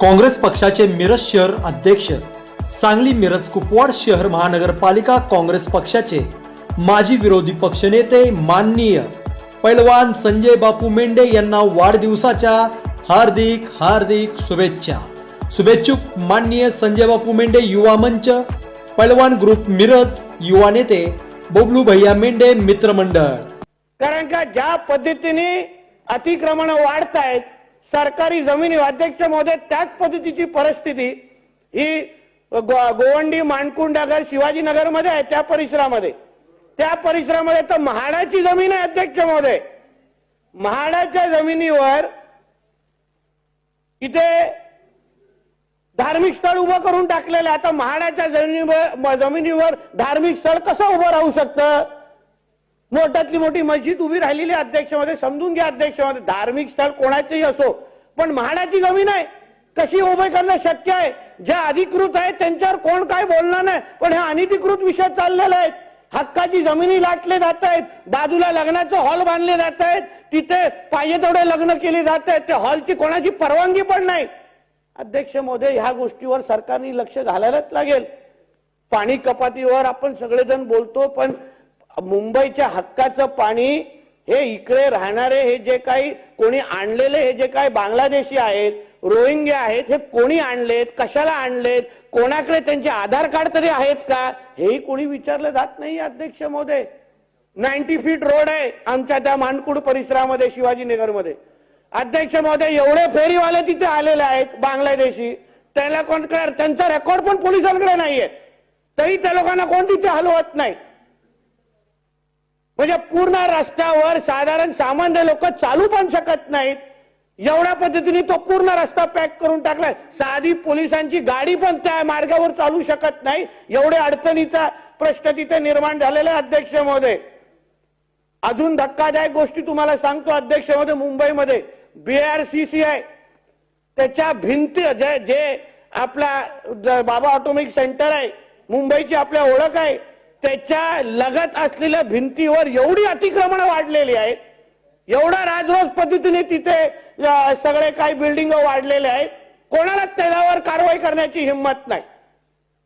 काँग्रेस पक्षाचे मिरज शहर अध्यक्ष सांगली मिरज कुपवाड शहर महानगरपालिका काँग्रेस पक्षाचे माजी विरोधी पक्षनेते माननीय पैलवान संजय बापू मेंढे यांना वाढदिवसाच्या हार्दिक हार्दिक शुभेच्छा. शुभेच्छुक माननीय संजय बापू मेंढे युवा मंच पैलवान ग्रुप मिरज युवा नेते बबलू भैया मेंढे मित्रमंडळ कारण का ज्या पद्धतीने अतिक्रमण वाढत आहेत सरकारी जमिनी अध्यक्ष महोदय त्याच पद्धतीची परिस्थिती ही गोवंडी मानकुंडागर शिवाजीनगरमध्ये आहे त्या परिसरामध्ये. त्या परिसरामध्ये तर म्हाडाची जमीन आहे अध्यक्ष महोदय. म्हाडाच्या जमिनीवर इथे धार्मिक स्थळ उभं करून टाकलेलं आहे. आता म्हाडाच्या जमिनीवर जमिनीवर धार्मिक स्थळ कसं उभं राहू शकतं? मोठ्यातली मोठी मस्जिद उभी राहिलेली अध्यक्षामध्ये समजून घ्या अध्यक्षामध्ये. धार्मिक स्थळ कोणाचंही असो पण म्हाडाची जमीन आहे. कशी उभे करणं शक्य आहे? ज्या अधिकृत आहेत त्यांच्यावर कोण काय बोलणार नाही. पण हे अनधिकृत विषय चाललेले आहेत. हक्काची जमिनी लाटले जात आहेत. बाजूला लग्नाचं हॉल बांधले जात आहेत. तिथे पाहिजे तेवढे लग्न केले जात आहेत. त्या हॉलची कोणाची परवानगी पण नाही. अध्यक्ष मोदी ह्या गोष्टीवर सरकारने लक्ष घालायलाच लागेल. पाणी कपातीवर आपण सगळेजण बोलतो पण मुंबईच्या हक्काचं पाणी हे इकडे राहणारे हे जे काही कोणी आणलेले हे जे काही बांगलादेशी आहेत रोहिंग्या आहेत हे कोणी आणलेत कशाला आणलेत कोणाकडे त्यांचे आधार कार्ड तरी आहेत का? हेही कोणी विचारलं जात नाही अध्यक्ष महोदय नाईन्टी फीट रोड आहे आमच्या त्या मानकुड परिसरामध्ये शिवाजीनगरमध्ये. अध्यक्ष महोदय एवढे फेरीवाले तिथे आलेले आहेत बांगलादेशी. त्याला कोण कर त्यांचा रेकॉर्ड पण पोलिसांकडे नाहीये. तरी त्या लोकांना कोण तिथे हलवत नाही? म्हणजे पूर्ण रस्त्यावर साधारण सामान्य लोक चालू पण शकत नाहीत. एवढ्या पद्धतीने तो पूर्ण रस्ता पॅक करून टाकलाय. साधी पोलिसांची गाडी पण त्या मार्गावर चालू शकत नाही. एवढे अडचणीचा प्रश्न तिथे निर्माण झालेला आहे अध्यक्ष महोदय. अजून धक्कादायक गोष्टी तुम्हाला सांगतो अध्यक्ष महोदय मुंबईमध्ये बीआरसीसी आहे त्याच्या भिंती जे जे आपला बाबा ऑटोमिक सेंटर आहे मुंबईची आपल्या ओळख आहे. त्याच्या लगत असलेल्या भिंतीवर एवढी अतिक्रमण वाढलेली आहेत. एवढा राजरोज पद्धतीने तिथे सगळे काही बिल्डिंग वाढलेले आहेत. कोणाला त्याच्यावर कारवाई करण्याची हिंमत नाही.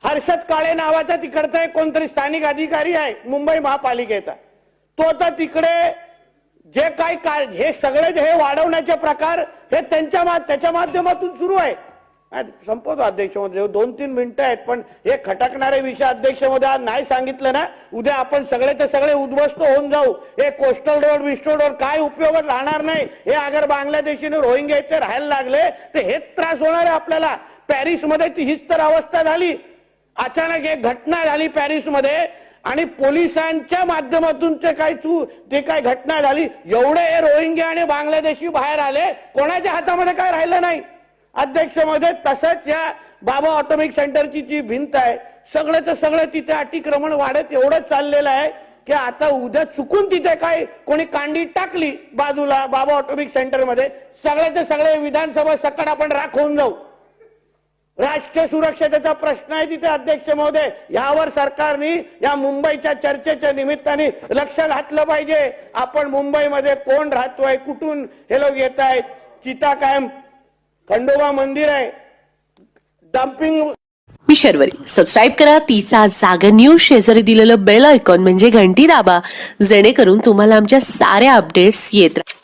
हर्षद काळे नावाचा तिकडचा एक कोणतरी स्थानिक अधिकारी आहे मुंबई महापालिकेचा. तो तर तिकडे जे काही हे सगळे जे हे वाढवण्याचे प्रकार हे त्यांच्या त्याच्या माध्यमातून सुरू आहे. संपवतो अध्यक्षमध्ये दोन तीन मिनिटं आहेत पण हे खटकणारे विषय अध्यक्षमध्ये आज नाही सांगितलं ना उद्या आपण सगळे ते सगळे उद्ध्वस्त होऊन जाऊ. हे कोस्टल रोड विस्टल रोड काय उपयोग राहणार नाही? हे अगर बांगलादेशीने रोहिंग्या इथे राहायला लागले तर हेच त्रास होणार आहे आपल्याला. पॅरिसमध्ये ती हीच तर अवस्था झाली. अचानक एक घटना झाली पॅरिसमध्ये आणि पोलिसांच्या माध्यमातून ते काय चू ते काय घटना झाली. एवढे हे रोहिंग्या आणि बांगलादेशी बाहेर आले कोणाच्या हातामध्ये काय राहिलं नाही? अध्यक्षमध्ये तसंच या बाबा ऑटोमिक सेंटरची जी भिंत आहे सगळं सगळं तिथे अतिक्रमण वाढत एवढं चाललेलं आहे की आता उद्या चुकून तिथे काय कोणी कांडी टाकली बाजूला बाबा ऑटोमिक सेंटरमध्ये सगळ्याचे सगळे विधानसभा सकट आपण राखवून जाऊ. राष्ट्रीय सुरक्षतेचा प्रश्न आहे तिथे अध्यक्ष महोदय. यावर सरकारने या मुंबईच्या चर्चेच्या निमित्ताने लक्ष घातलं पाहिजे. आपण मुंबईमध्ये कोण राहतोय कुठून हे लोक येत आहेत चिता कायम खंडोबा मंदिर आहे. डम्पिंग मी शर्वरी. सबस्क्राईब करा. तिचा जागर न्यूज शेजारी दिलेलं बेल आयकॉन म्हणजे घंटी दाबा. जेणेकरून तुम्हाला आमच्या साऱ्या अपडेट्स येत राहतात